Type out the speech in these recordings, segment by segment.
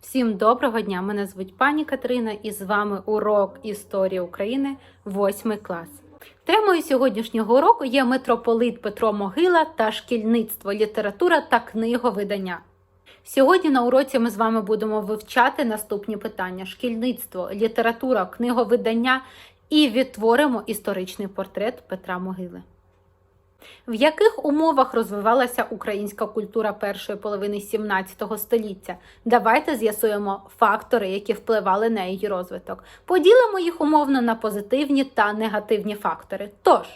Всім доброго дня! Мене звуть пані Катерина і з вами урок історії України, 8 клас. Темою сьогоднішнього уроку є митрополит Петро Могила та шкільництво, література та книговидання. Сьогодні на уроці ми з вами будемо вивчати наступні питання: шкільництво, література, книговидання і відтворимо історичний портрет Петра Могили. В яких умовах розвивалася українська культура першої половини 17 століття? Давайте з'ясуємо фактори, які впливали на її розвиток. Поділимо їх умовно на позитивні та негативні фактори. Тож,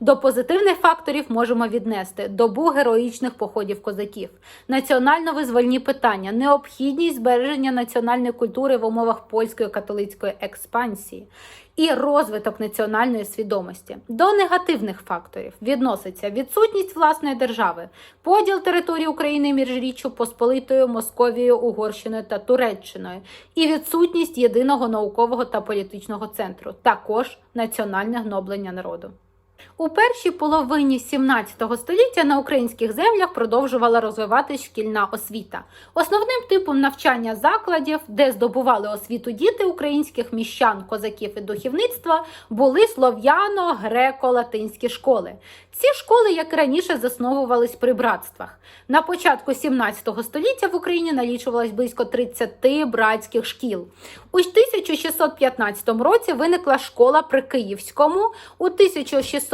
до позитивних факторів можемо віднести добу героїчних походів козаків, національно-визвольні питання, необхідність збереження національної культури в умовах польської католицької експансії і розвиток національної свідомості. До негативних факторів відноситься відсутність власної держави, поділ території України між Річчю Посполитою, Московією, Угорщиною та Туреччиною, і відсутність єдиного наукового та політичного центру, також національне гноблення народу. У першій половині 17 століття на українських землях продовжувала розвиватись шкільна освіта. Основним типом навчання закладів, де здобували освіту діти українських міщан, козаків і духовництва, були слов'яно-греко-латинські школи. Ці школи, як і раніше, засновувались при братствах. На початку 17 століття в Україні налічувалось близько 30 братських шкіл. У 1615 році виникла школа при Київському, у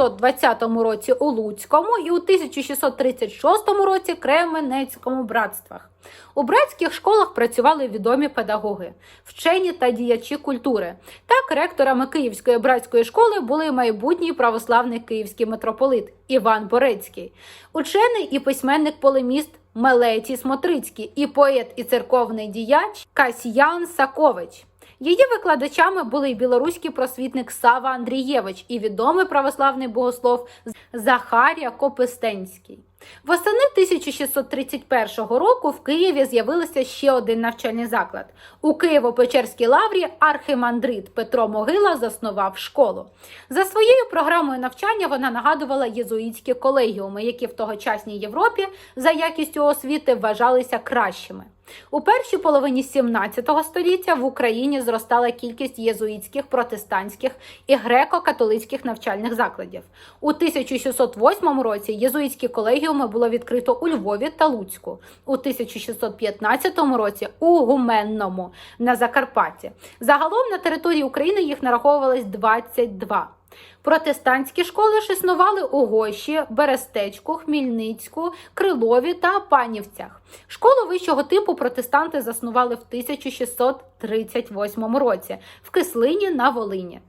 1620 році у Луцькому і у 1636 році Кременецькому братствах. У братських школах працювали відомі педагоги, вчені та діячі культури. Так, ректорами Київської братської школи були майбутній православний київський митрополит Іван Борецький, учений і письменник-полеміст Мелетій Смотрицький і поет і церковний діяч Касьян Сакович. Її викладачами були й білоруський просвітник Сава Андрієвич і відомий православний богослов Захарія Копистенський. Восени 1631 року в Києві з'явився ще один навчальний заклад. У Києво-Печерській лаврі архимандрит Петро Могила заснував школу. За своєю програмою навчання вона нагадувала єзуїтські колегіуми, які в тогочасній Європі за якістю освіти вважалися кращими. У першій половині 17 століття в Україні зростала кількість єзуїтських, протестантських і греко-католицьких навчальних закладів. У 1608 році єзуїтські колегіуми було відкрито у Львові та Луцьку. У 1615 році у Гуменному на Закарпатті. Загалом на території України їх нараховувалось 22. Протестантські школи ж існували у Гощі, Берестечку, Хмільницьку, Крилові та Панівцях. Школу вищого типу протестанти заснували в 1638 році в Кислині на Волині.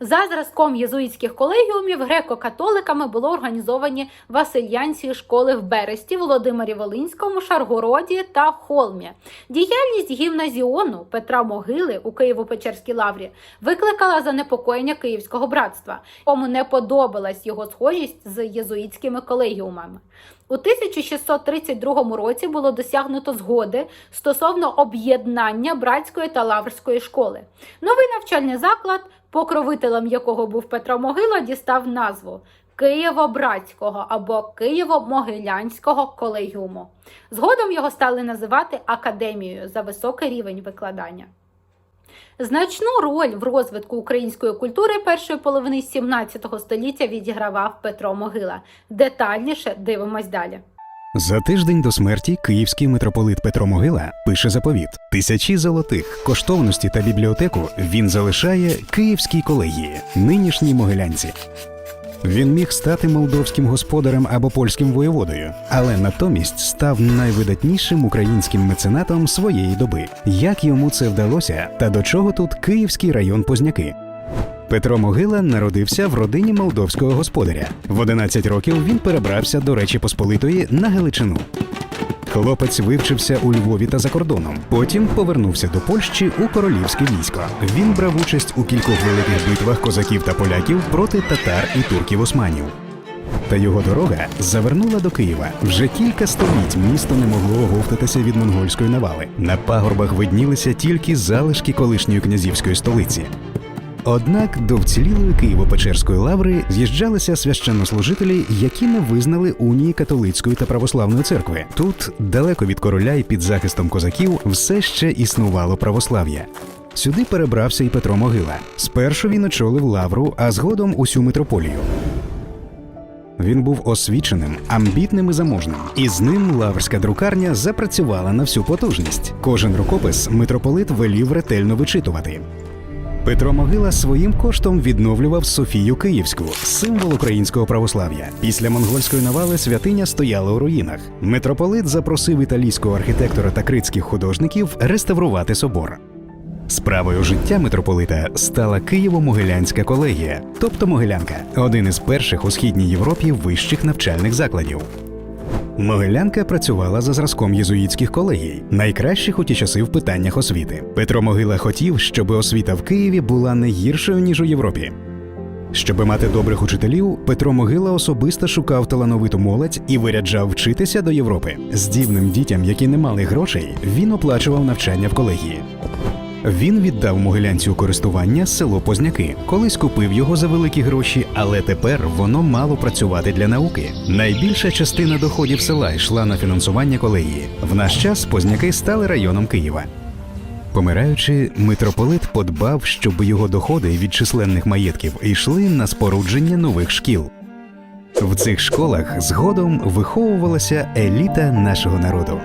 За зразком єзуїтських колегіумів греко-католиками було організовані Васильянські школи в Бересті, Володимирі Волинському, Шаргороді та Холмі. Діяльність гімназіону Петра Могили у Києво-Печерській лаврі викликала занепокоєння Київського братства, кому не подобалась його схожість з єзуїтськими колегіумами. У 1632 році було досягнуто згоди стосовно об'єднання братської та лаврської школи. Новий навчальний заклад, покровителем якого був Петро Могила, дістав назву Києво-Братського або Києво-Могилянського колегіуму. Згодом його стали називати академією за високий рівень викладання. Значну роль в розвитку української культури першої половини 17 століття відігравав Петро Могила. Детальніше дивимось далі. За тиждень до смерті київський митрополит Петро Могила пише заповіт: тисячі золотих коштовності та бібліотеку він залишає київській колегії, нинішній могилянці. Він міг стати молдовським господарем або польським воєводою, але натомість став найвидатнішим українським меценатом своєї доби. Як йому це вдалося, та до чого тут Київський район Позняки? Петро Могила народився в родині молдовського господаря. В 11 років він перебрався до Речі Посполитої на Галичину. Хлопець вивчився у Львові та за кордоном. Потім повернувся до Польщі у королівське військо. Він брав участь у кількох великих битвах козаків та поляків проти татар і турків османів. Та його дорога завернула до Києва. Вже кілька століть місто не могло оговтатися від монгольської навали. На пагорбах виднілися тільки залишки колишньої князівської столиці. Однак до вцілілої Києво-Печерської лаври з'їжджалися священнослужителі, які не визнали унії католицької та православної церкви. Тут, далеко від короля і під захистом козаків, все ще існувало православ'я. Сюди перебрався і Петро Могила. Спершу він очолив лавру, а згодом усю митрополію. Він був освіченим, амбітним і заможним, і з ним лаврська друкарня запрацювала на всю потужність. Кожен рукопис митрополит велів ретельно вичитувати. Петро Могила своїм коштом відновлював Софію Київську, символ українського православ'я. Після монгольської навали святиня стояла у руїнах. Митрополит запросив італійського архітектора та критських художників реставрувати собор. Справою життя митрополита стала Києво-Могилянська колегія, тобто Могилянка, один із перших у східній Європі вищих навчальних закладів. Могилянка працювала за зразком єзуїтських колегій, найкращих у ті часи в питаннях освіти. Петро Могила хотів, щоб освіта в Києві була не гіршою ніж у Європі. Щоби мати добрих учителів, Петро Могила особисто шукав талановиту молодь і виряджав вчитися до Європи. Здібним дітям, які не мали грошей, він оплачував навчання в колегії. Він віддав могилянці у користування село Позняки. Колись купив його за великі гроші, але тепер воно мало працювати для науки. Найбільша частина доходів села йшла на фінансування колегії. В наш час Позняки стали районом Києва. Помираючи, митрополит подбав, щоб його доходи від численних маєтків йшли на спорудження нових шкіл. В цих школах згодом виховувалася еліта нашого народу.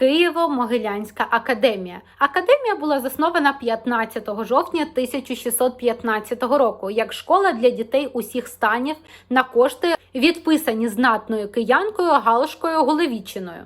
Києво-Могилянська академія. Академія була заснована 15 жовтня 1615 року як школа для дітей усіх станів на кошти, відписані знатною киянкою Галушкою Голевічиною.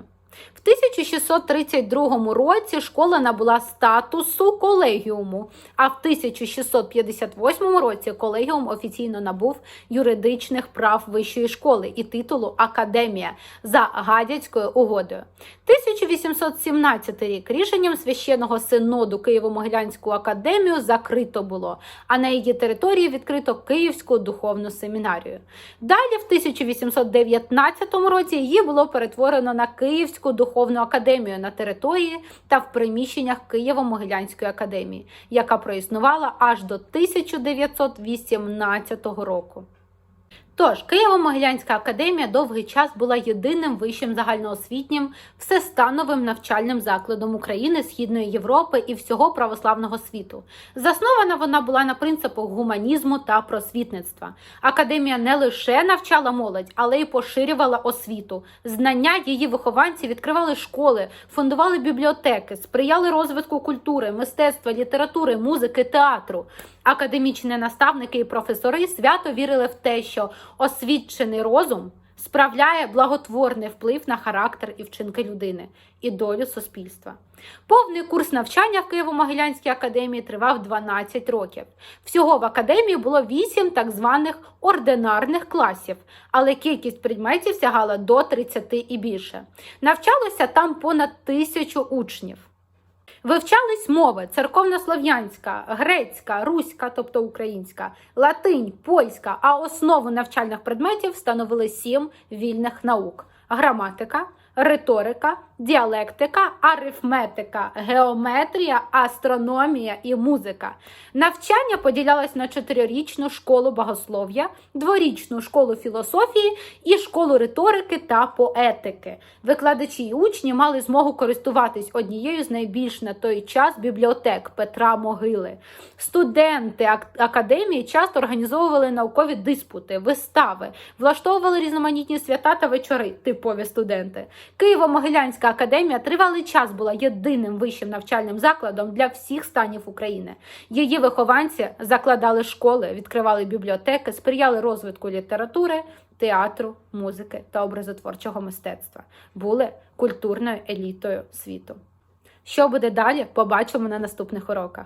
В 1632 році школа набула статусу колегіуму, а в 1658 році колегіум офіційно набув юридичних прав вищої школи і титулу Академія за Гадяцькою угодою. 1817 рік рішенням священного синоду Києво-Могилянську академію закрито було, а на її території відкрито Київську духовну семінарію. Далі, в 1819 році, її було перетворено на Київську духовну академію на території та в приміщеннях Києво-Могилянської академії, яка проіснувала аж до 1918 року. Тож, Києво-Могилянська академія довгий час була єдиним вищим загальноосвітнім всестановим навчальним закладом України, Східної Європи і всього православного світу. Заснована вона була на принципах гуманізму та просвітництва. Академія не лише навчала молодь, але й поширювала освіту. Знання її вихованці відкривали школи, фондували бібліотеки, сприяли розвитку культури, мистецтва, літератури, музики, театру. Академічні наставники і професори свято вірили в те, що освічений розум справляє благотворний вплив на характер і вчинки людини і долю суспільства. Повний курс навчання в Києво-Могилянській академії тривав 12 років. Всього в академії було 8 так званих ординарних класів, але кількість предметів сягала до 30 і більше. Навчалося там понад тисячу учнів. Вивчались мови церковнослов'янська, грецька, руська, тобто українська, латинь, польська, а основу навчальних предметів становили сім вільних наук: граматика, риторика, діалектика, арифметика, геометрія, астрономія і музика. Навчання поділялось на чотирирічну школу богослов'я, дворічну школу філософії і школу риторики та поетики. Викладачі і учні мали змогу користуватись однією з найбільш на той час бібліотек Петра Могили. Студенти академії часто організовували наукові диспути, вистави, влаштовували різноманітні свята та вечори, типові студенти. Києво-Могилянська академія тривалий час була єдиним вищим навчальним закладом для всіх станів України. Її вихованці закладали школи, відкривали бібліотеки, сприяли розвитку літератури, театру, музики та образотворчого мистецтва. Були культурною елітою світу. Що буде далі, побачимо на наступних уроках.